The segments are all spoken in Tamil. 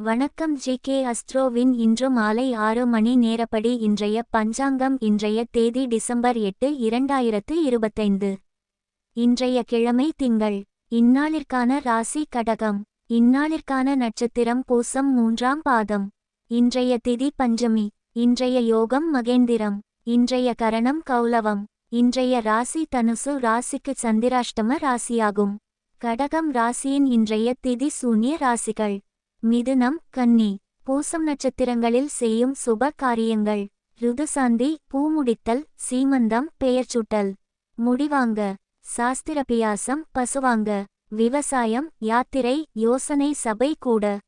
வணக்கம் ஜி கே அஸ்ட்ரோவின் இன்று மாலை ஆறு மணி நேரப்படி இன்றைய பஞ்சாங்கம் இன்றைய தேதி டிசம்பர் எட்டு இரண்டாயிரத்து இருபத்தைந்து. இன்றைய கிழமை திங்கள். இந்நாளிற்கான ராசி கடகம். இந்நாளிற்கான நட்சத்திரம் பூசம் மூன்றாம் பாதம். இன்றைய திதி பஞ்சமி. இன்றைய யோகம் மகேந்திரம். இன்றைய கரணம் கௌலவம் இன்றைய ராசி தனுசு ராசிக்கு சந்திராஷ்டம ராசியாகும். கடகம் ராசியின் இன்றைய திதி சூன்ய ராசிகள். மிதுனம் கன்னி பூசம் நட்சத்திரங்களில் செய்யும் சுப காரியங்கள். ருதுசாந்தி பூமுடித்தல் சீமந்தம் பெயர்ச்சூட்டல் முடிவாங்க. சாஸ்திரபியாசம் பசுவாங்க. விவசாயம் யாத்திரை யோசனை சபை கூட.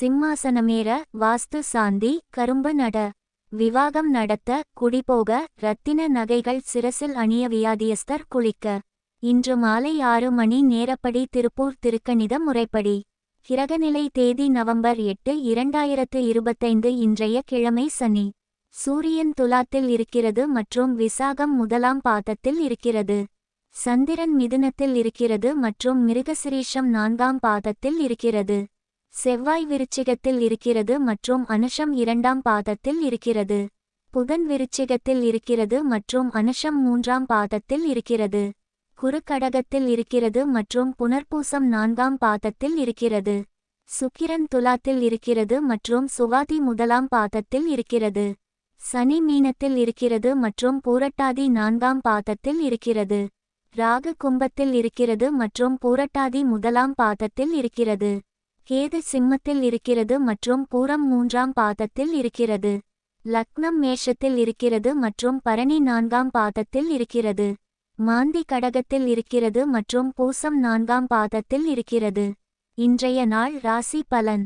சிம்மாசனமேற வாஸ்து சாந்தி கரும்பு நட. விவாகம் நடத்த குடிபோக ரத்தின நகைகள் சிரசில் அணிய வியாதியஸ்தர் குளிக்க. இன்று மாலை ஆறு மணி நேரப்படி திருப்பூர் திருக்கணித முறைப்படி. கிரகநிலை தேதி நவம்பர் எட்டு இரண்டாயிரத்து இருபத்தைந்து இன்றைய கிழமை சனி. சூரியன் துலாத்தில் இருக்கிறது மற்றும் விசாகம் முதலாம் பாதத்தில் இருக்கிறது. சந்திரன் மிதுனத்தில் இருக்கிறது மற்றும் மிருகசிரீஷம் நான்காம் பாதத்தில் இருக்கிறது. செவ்வாய் விருச்சிகத்தில் இருக்கிறது மற்றும் அனுஷம் இரண்டாம் பாதத்தில் இருக்கிறது. புதன் விருச்சிகத்தில் இருக்கிறது மற்றும் அனுஷம் மூன்றாம் பாதத்தில் இருக்கிறது. குறுக்கடகத்தில் இருக்கிறது மற்றும் புனர்பூசம் நான்காம் பாதத்தில் இருக்கிறது. சுக்கிரன் துலாத்தில் இருக்கிறது மற்றும் சுவாதி முதலாம் பாதத்தில் இருக்கிறது. சனி மீனத்தில் இருக்கிறது மற்றும் பூரட்டாதி நான்காம் பாதத்தில் இருக்கிறது. ராகு கும்பத்தில் இருக்கிறது மற்றும் பூரட்டாதி முதலாம் பாதத்தில் இருக்கிறது. கேது சிம்மத்தில் இருக்கிறது மற்றும் பூரம் மூன்றாம் பாதத்தில் இருக்கிறது. லக்னம் மேஷத்தில் இருக்கிறது மற்றும் பரணி நான்காம் பாதத்தில் இருக்கிறது. மாந்தி கடகத்தில் இருக்கிறது மற்றும் பூசம் நான்காம் பாதத்தில் இருக்கிறது. இன்றைய நாள் ராசி பலன்.